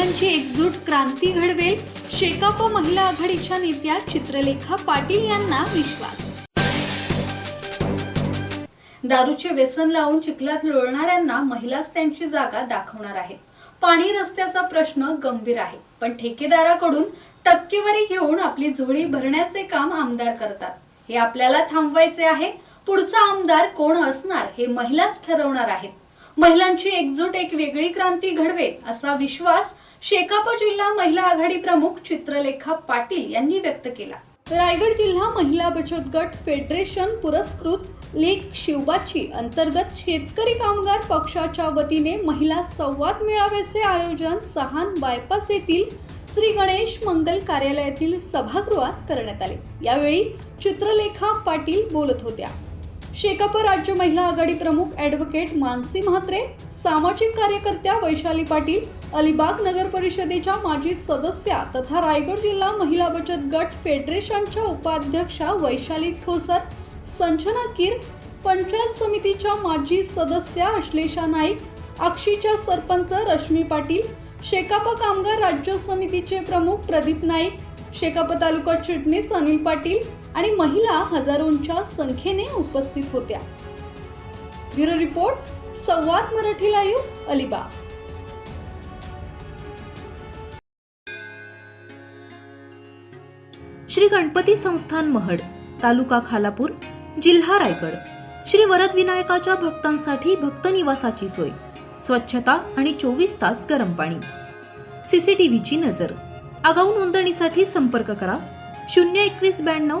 महिलांची एकजूट क्रांती घडवेल शेकाप महिला आघाडीच्या नेत्या चित्रलेखा पाटील यांना विश्वास. दारूचे व्यसन लावून चिखलात लोळणाऱ्यांना महिलाच त्यांची जागा दाखवणार आहेत. पाणी रस्त्याचा प्रश्न गंभीर आहे पण ठेकेदाराकडून टक्केवारी घेऊन आपली झोळी भरण्याचे काम आमदार करतात. हे आपल्याला थांबवायचे आहे पुढचा आमदार कोण असणार हे महिलाच ठरवणार आहेत. महिलांची एकजूट एक वेगळी क्रांती घडवेल असा विश्वास शेकाप जिल्हा महिला आघाडी प्रमुख चित्रलेखा पाटील यांनी व्यक्त केला. रायगड जिल्हा महिला बचत गट फेडरेशन पुरस्कृत लेख शिवबाची अंतर्गत शेतकरी कामगार पक्षाच्या वतीने महिला संवाद मेळाव्याचे आयोजन सहान बायपास येथील श्री गणेश मंगल कार्यालयातील सभागृहात करण्यात आले. यावेळी चित्रलेखा पाटील बोलत होत्या. शेकाप राज्य महिला आघाडी प्रमुख ॲडव्होकेट मानसी म्हात्रे सामाजिक कार्यकर्त्या वैशाली पाटील अलिबाग नगर परिषदेच्या माजी सदस्या तथा रायगड जिल्हा महिला बचत गट फेडरेशनच्या उपाध्यक्षा वैशाली ठोसर संजना कीर पंचायत समितीच्या माजी सदस्या अश्लेषा नाईक अक्षीच्या सरपंच रश्मी पाटील शेकाप कामगार राज्य समितीचे प्रमुख प्रदीप नाईक शेकाप तालुका चिटणीस अनिल पाटील आणि महिला हजारोंच्या संख्येने उपस्थित होत्या. Bureau report Samvad Marathi live Alibag. Shri Ganpati संस्थान महड तालुका खालापूर जिल्हा रायगड. श्री वरद विनायकाच्या भक्तांसाठी भक्त निवासाची सोय स्वच्छता आणि चोवीस तास गरम पाणी. सीसीटीव्हीची नजर. आगाऊ नोंदणीसाठी संपर्क करा शून्य एकवीस ब्याण्णव